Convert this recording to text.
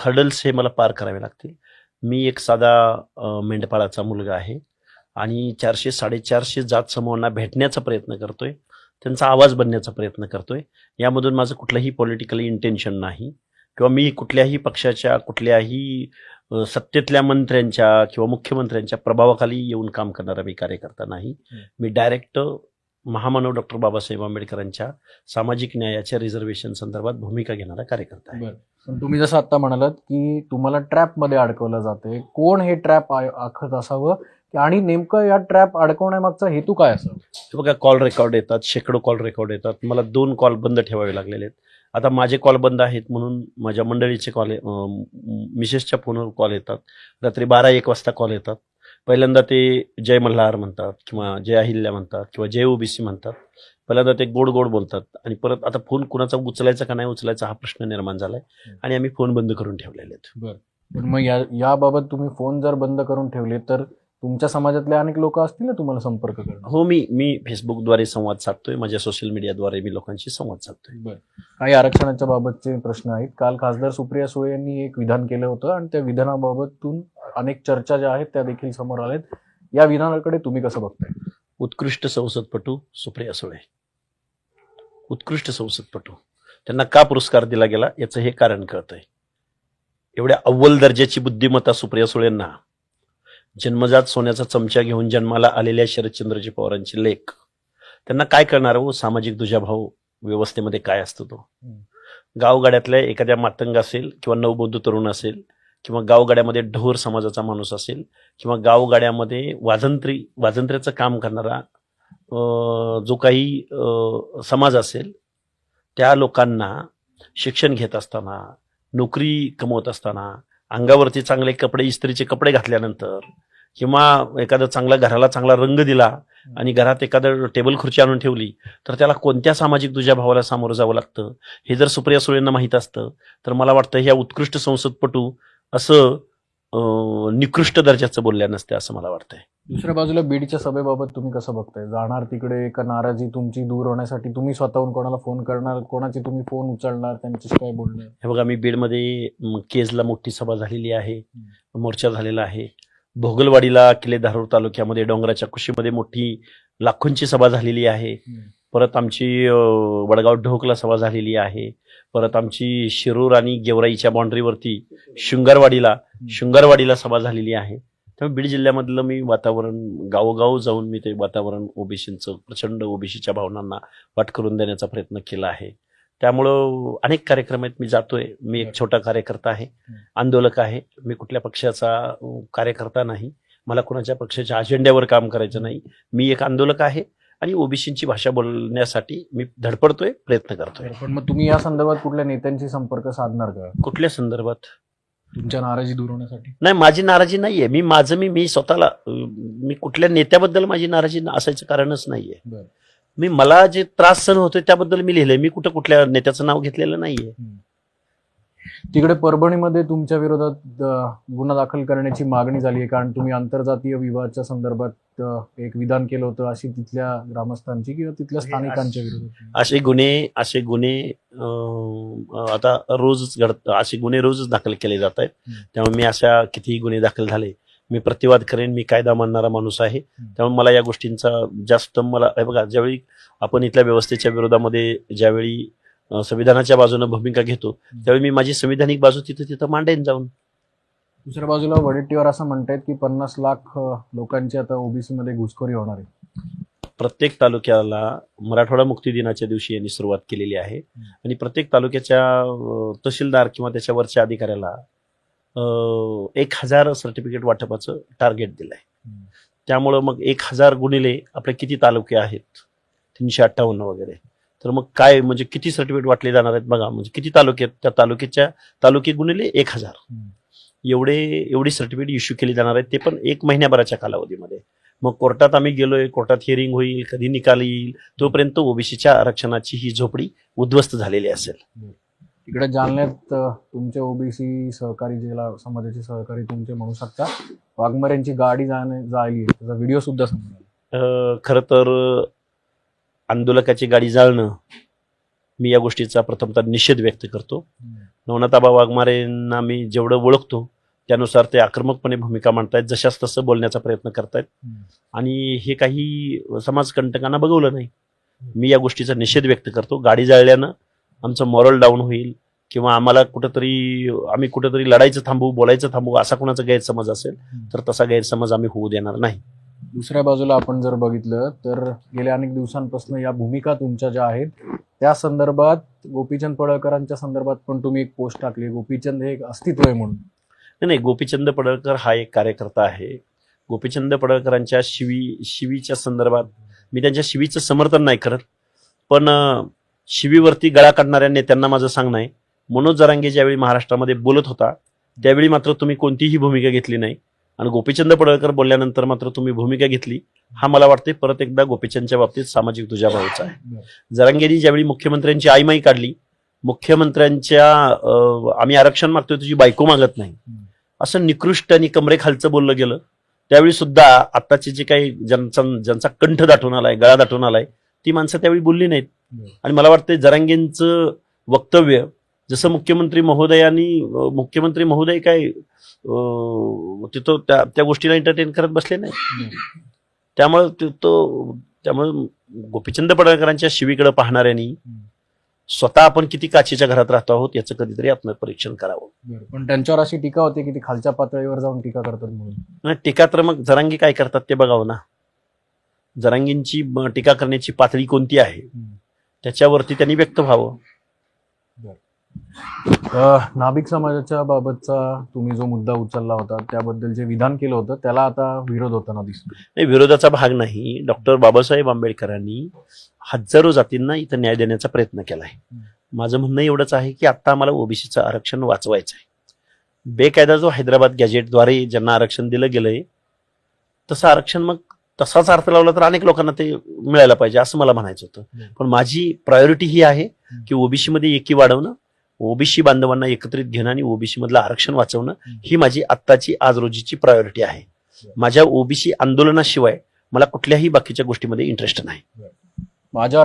Hurdles हे मला पार करावे लागतील. मी एक साधा मेंढपाळाचा मुलगा आहे आणि चारशे साडेचारशे जात समूहांना भेटण्याचा प्रयत्न करतोय. त्यांचा आवाज बनण्याचा प्रयत्न करतोय. यामधून माझं कुठलंही पॉलिटिकली इंटेन्शन नाही किंवा मी कुठल्याही पक्षाच्या कुठल्याही सत्तेतल्या मंत्र्यांच्या किंवा मुख्यमंत्र्यांच्या प्रभावाखाली येऊन काम करणारा मी कार्यकर्ता नाही. मी डायरेक्ट महामानव डॉक्टर बाबासाहेब आंबेडकरांच्या सामाजिक न्यायाच्या रिझर्वेशन संदर्भात भूमिका घेणारा कार्यकर्ता आहे. पण तुम्ही जसं आता म्हणालात की तुम्हाला ट्रॅपमध्ये अडकवलं जाते कोण हे ट्रॅप आखत असावं? आणि नेमकं या ट्रॅप अडकवण्यामागचा हेतू काय असावा? हे बघा कॉल रेकॉर्ड येतात शेकडो कॉल रेकॉर्ड येतात. मला दोन कॉल बंद ठेवावे लागलेले आहेत. आता माझे कॉल बंद आहेत म्हणून माझ्या मंडळीचे कॉल मिसेसच्या फोनवर कॉल येतात. रात्री बारा एक वाजता कॉल येतात. पहिल्यांदा ते जय मल्हार म्हणतात किंवा जय अहिल्या म्हणतात किंवा जय ओबीसी म्हणतात. पहिल्यांदा ते गोड गोड बोलतात आणि परत आता फोन कुणाचा उचलायचा का नाही उचलायचा हा प्रश्न निर्माण झालाय आणि आम्ही फोन बंद करून ठेवलेले आहेत. पण मग या याबाबत तुम्ही फोन जर बंद करून ठेवले तर तुमच्या समाजातले अनेक लोक असतील ना तुम्हाला संपर्क करणं? हो मी मी फेसबुकद्वारे संवाद साधतोय माझ्या सोशल मीडियाद्वारे मी लोकांशी संवाद साधतोय. काही आरक्षणाच्या बाबतचे प्रश्न आहेत. काल खासदार सुप्रिया सुळे यांनी एक विधान केलं होतं आणि त्या विधानाबाबतून अनेक चर्चा ज्या आहेत त्या देखील समोर आल्यात या विधानाकडे तुम्ही कसं बघताय? उत्कृष्ट संसदपटू सुप्रिया सुळे. उत्कृष्ट संसदपटू. त्यांना का पुरस्कार दिला गेला याचं हे कारण कळतंय. एवढ्या अव्वल दर्जाची बुद्धिमत्ता सुप्रिया सुळेंना जन्मजात सोन्याचा चमचा घेऊन जन्माला आलेल्या शरदचंद्रजी पवारांचे लेख. त्यांना काय करणार हो? सामाजिक दुजाभाव व्यवस्थेमध्ये काय असतो तो? गावगाड्यातल्या एखाद्या मातंग असेल किंवा नवबौद्ध तरुण असेल किंवा गावगाड्यामध्ये ढोर समाजाचा माणूस असेल किंवा गावगाड्यामध्ये वाजंत्री वाजंत्र्याचं काम करणारा जो काही समाज असेल त्या लोकांना शिक्षण घेत असताना नोकरी कमवत असताना अंगावरती चांगले कपडे इस्त्रीचे कपडे घातल्यानंतर किंवा एखादा चांगला घराला चांगला रंग दिला आणि घरात एखादं टेबल खुर्ची आणून ठेवली तर त्याला कोणत्या सामाजिक तुझ्या भावाला सामोरं जावं लागतं? हे जर सुप्रिया सुळेंना माहीत असतं तर मला वाटतं ह्या उत्कृष्ट संसदपटू असं निकृष्ट दर्जाचं बोलल्या नसते असं मला वाटतंय. दुसऱ्या बाजूला बीडच्या सभेबाबत तुम्ही कसं बघताय? जाणार तिकडे का नाराजी तुमची दूर होण्यासाठी तुम्ही स्वतःहून कोणाला फोन करणार? कोणाचे तुम्ही फोन उचलणार? त्यांच्याशी काय बोलणार? हे बघा मी बीडमध्ये केजला मोठी सभा झालेली आहे. मोर्चा झालेला आहे. भोगलवाडीला किल्ले धारूर तालुक्यामध्ये डोंगराच्या कुशीमध्ये मोठी लाखोंची सभा झालेली आहे. परत आमची वडगाव ढोकला सभा झालेली आहे. परत आमची शिरूर आणि गेवराईच्या बाउंड्रीवरती शृंगारवाडीला शृंगारवाडीला सभा झालेली आहे. त्यामुळे बीड जिल्ह्यामधलं मी वातावरण गावोगाव जाऊन मी ते वातावरण ओबीसींचं प्रचंड ओबीसीच्या भावनांना वाट करून देण्याचा प्रयत्न केला आहे. त्यामुळं अनेक कार्यक्रम आहेत. मी जातोय. मी एक छोटा कार्यकर्ता आहे. आंदोलक आहे. मी कुठल्या पक्षाचा कार्यकर्ता नाही. मला कुणाच्या पक्षाच्या अजेंड्यावर काम करायचं नाही. मी एक आंदोलक आहे. आणि ओबीसीची भाषा बोलण्यासाठी मी धडपडतोय प्रयत्न करतोय. पण मग तुम्ही या संदर्भात कुठल्या नेत्यांशी संपर्क साधणार का? कुठल्या संदर्भात? तुमच्या नाराजी दूर होण्यासाठी? नाही माझी नाराजी नाहीये. मी माझं मी मी स्वतःला मी कुठल्या नेत्याबद्दल माझी नाराजी असायचं कारणच नाहीये. बरं. मी मला जे त्रास सहन होतोय त्याबद्दल मी लिहिलंय. मी कुठं कुठल्या नेत्याचं नाव घेतलेलं नाहीये. तिकडे परभणीमध्ये तुमच्या विरोधात गुन्हा दाखल करण्याची मागणी झाली आहे कारण तुम्ही आंतरजातीय विवाहाच्या संदर्भात एक विधान केलं होतं अशी तिथल्या ग्रामस्थांची किंवा तिथल्या स्थानिकांच्या विरोधात? असे गुन्हे असे गुन्हे आता रोजच घडत असे गुन्हे रोजच दाखल केले जात आहेत. त्यामुळे मी अशा कितीही गुन्हे दाखल झाले मी प्रतिवाद करेन मी कायदा मानणारा माणूस आहे. त्यामुळे मला या गोष्टींचा जास्त मला हे बघा ज्यावेळी आपण इथल्या व्यवस्थेच्या विरोधामध्ये ज्यावेळी संविधानाच्या बाजूने भूमिका घेतो. त्यावेळी मी माझी संविधानिक बाजू तिथं तिथं मांडेन जाऊन. दुसऱ्या बाजूला वडेट्टीवार असं म्हणतायत की पन्नास लाख लोकांची आता ओबीसी मध्ये घुसखोरी होणार आहे. प्रत्येक तालुक्याला मराठवाडा मुक्ती दिनाच्या दिवशी यांनी सुरुवात केलेली आहे. आणि प्रत्येक तालुक्याच्या तहसीलदार किंवा त्याच्यावरच्या अधिकाऱ्याला एक हजार सर्टिफिकेट वाटपाचं टार्गेट दिलंय. त्यामुळं मग एक हजार गुणिले आपले किती तालुके आहेत? तीनशे अठ्ठावन्न वगैरे. तर मग काय म्हणजे किती सर्टिफिकेट वाटले जाणार आहेत बघा. म्हणजे किती तालुके आहेत? त्या तालुक्याच्या तालुके गुणिले एक हजार. एवढे एवढी सर्टिफिकेट इश्यू केली जाणार आहेत ते पण एक महिन्याभराच्या कालावधीमध्ये. मग कोर्टात आम्ही गेलोय कोर्टात हिअरिंग होईल कधी निकाल येईल तोपर्यंत ओबीसीच्या आरक्षणाची ही झोपडी उद्ध्वस्त झालेली असेल. इकडे जालन्यात तुमचे ओबीसी सहकारी जिल्हा समाजाचे सहकारी तुमचे म्हणू शकता वाघमाऱ्यांची गाडी जाणे जायली त्याचा व्हिडिओ सुद्धा खरं तर आंदोलकाची गाडी जाळणं मी या गोष्टीचा प्रथमतः निषेध व्यक्त करतो. नवनाथाबा वाघमारेंना मी जेवढं ओळखतो त्यानुसार ते आक्रमकपणे भूमिका मांडतायत जशाच तसं बोलण्याचा प्रयत्न करतायत. आणि हे काही समाजकंटकांना बघवलं नाही. मी या गोष्टीचा निषेध व्यक्त करतो. गाडी जाळल्यानं आमचं मॉरल डाऊन होईल किंवा आम्हाला कुठंतरी आम्ही कुठंतरी लढायचं थांबवू बोलायचं थांबवू असा कोणाचा गैरसमज असेल तर तसा गैरसमज आम्ही होऊ देणार नाही. दुसऱ्या बाजूला आपण जर बघितलं तर गेल्या अनेक दिवसांपासून या भूमिका तुमच्या ज्या आहेत त्या संदर्भात गोपीचंद पडळकरांच्या संदर्भात पण तुम्ही एक पोस्ट टाकली. गोपीचंद हे एक अस्तित्व आहे म्हणून. नाही नाही गोपीचंद पडळकर हा एक कार्यकर्ता आहे. गोपीचंद पडळकरांच्या शिवी शिवीच्या संदर्भात मी त्यांच्या शिवीचं समर्थन नाही करत पण शिवीवरती गळा काढणाऱ्या नेत्यांना माझं सांगणं आहे. मनोज जरांगे ज्यावेळी महाराष्ट्रामध्ये बोलत होता त्यावेळी मात्र तुम्ही कोणतीही भूमिका घेतली नाही. आणि गोपीचंद पडळकर बोलल्यानंतर मात्र तुम्ही भूमिका घेतली. हा मला वाटते परत एकदा गोपीचंदच्या बाबतीत सामाजिक दुजाभावाचा आहे. जरांगेनी ज्यावेळी मुख्यमंत्र्यांची आईमाई काढली मुख्यमंत्र्यांच्या आम्ही आरक्षण मागतोय तुझी बायको मागत नाही. असं निकृष्ट आणि कमरेखालचं बोललं गेलं. त्यावेळी सुद्धा आत्ताचे जे काही ज्यांचा ज्यांचा कंठ दाटून आलाय गळा दाटून आलाय ती माणसं त्यावेळी बोलली नाहीत. आणि मला वाटतं जरांगेंचं वक्तव्य जसं मुख्यमंत्री महोदयांनी मुख्यमंत्री महोदय काय तिथं त्या त्या गोष्टीला एंटरटेन करत बसले नाही. त्यामुळे ते- तो त्यामुळे गोपीचंद पडळकरांच्या शिवीकडे पाहणाऱ्यांनी स्वतः आपण किती काचेच्या घरात राहतो आहोत याचं कधीतरी आत्मपरीक्षण करावं. पण त्यांच्यावर अशी टीका होते की ते खालच्या पातळीवर जाऊन टीका करतात म्हणून. टीका तर मग जरांगी काय करतात ते बघावं ना. जरांगींची टीका करण्याची पातळी कोणती आहे? त्याच्यावरती त्यांनी व्यक्त व्हावं. नाभिक समाजाच्या बाबतचा तुम्ही जो मुद्दा उचलला होता त्याबद्दल जे विधान केलं होतं त्याला आता विरोध होताना दिसतो नाही विरोधाचा भाग नाही. डॉक्टर बाबासाहेब आंबेडकरांनी हजारो जातींना इथं न्याय देण्याचा प्रयत्न केलाय. हम्म. माझं म्हणणं एवढंच आहे की आता आम्हाला ओबीसीचं आरक्षण वाचवायचं आहे. बेकायदा जो हैदराबाद गॅजेटद्वारे ज्यांना आरक्षण दिलं गेलंय तसं आरक्षण मग तसाच अर्थ लावला तर अनेक लोकांना ते मिळायला पाहिजे असं मला म्हणायचं होतं. पण माझी प्रायोरिटी ही आहे की ओबीसी मध्ये एकी वाढवणं ओबीसी बांधवांना एकत्रित घेणं आणि ओबीसी मधलं आरक्षण वाचवणं ही माझी आत्ताची आज रोजीची प्रायोरिटी आहे. माझ्या ओबीसी आंदोलनाशिवाय मला कुठल्याही बाकीच्या गोष्टीमध्ये इंटरेस्ट नाही. माझ्या